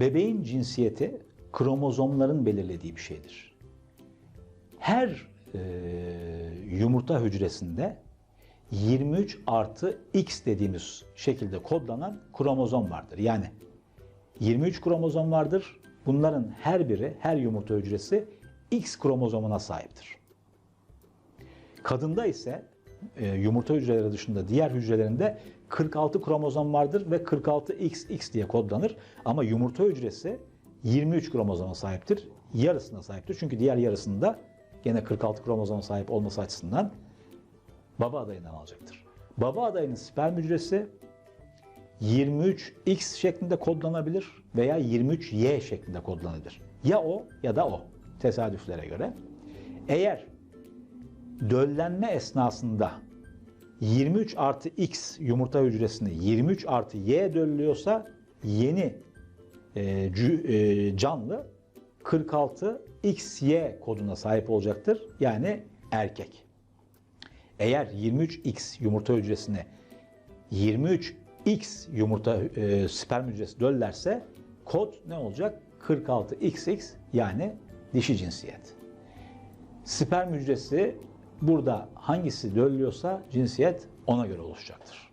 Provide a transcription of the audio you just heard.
bebeğin cinsiyeti kromozomların belirlediği bir şeydir. Her e, yumurta hücresinde 23 artı X dediğimiz şekilde kodlanan kromozom vardır. Yani 23 kromozom vardır. Bunların her biri, her yumurta hücresi X kromozomuna sahiptir. Kadında ise e, yumurta hücreleri dışında diğer hücrelerinde 46 kromozom vardır ve 46XX diye kodlanır. Ama yumurta hücresi 23 kromozoma sahiptir. Yarısına sahiptir. Çünkü diğer yarısında gene 46 kromozoma sahip olması açısından baba adayından alacaktır. Baba adayının sperm hücresi 23X şeklinde kodlanabilir veya 23Y şeklinde kodlanabilir. Ya o ya da o tesadüflere göre. Eğer döllenme esnasında 23 artı X yumurta hücresini 23 artı Y döllüyorsa yeni e, cü- e, canlı 46 XY koduna sahip olacaktır. Yani erkek. Eğer 23X yumurta hücresine 23X yumurta e, sperm hücresi döllerse kod ne olacak? 46XX yani dişi cinsiyet. Sperm hücresi Burada hangisi döllüyorsa cinsiyet ona göre oluşacaktır.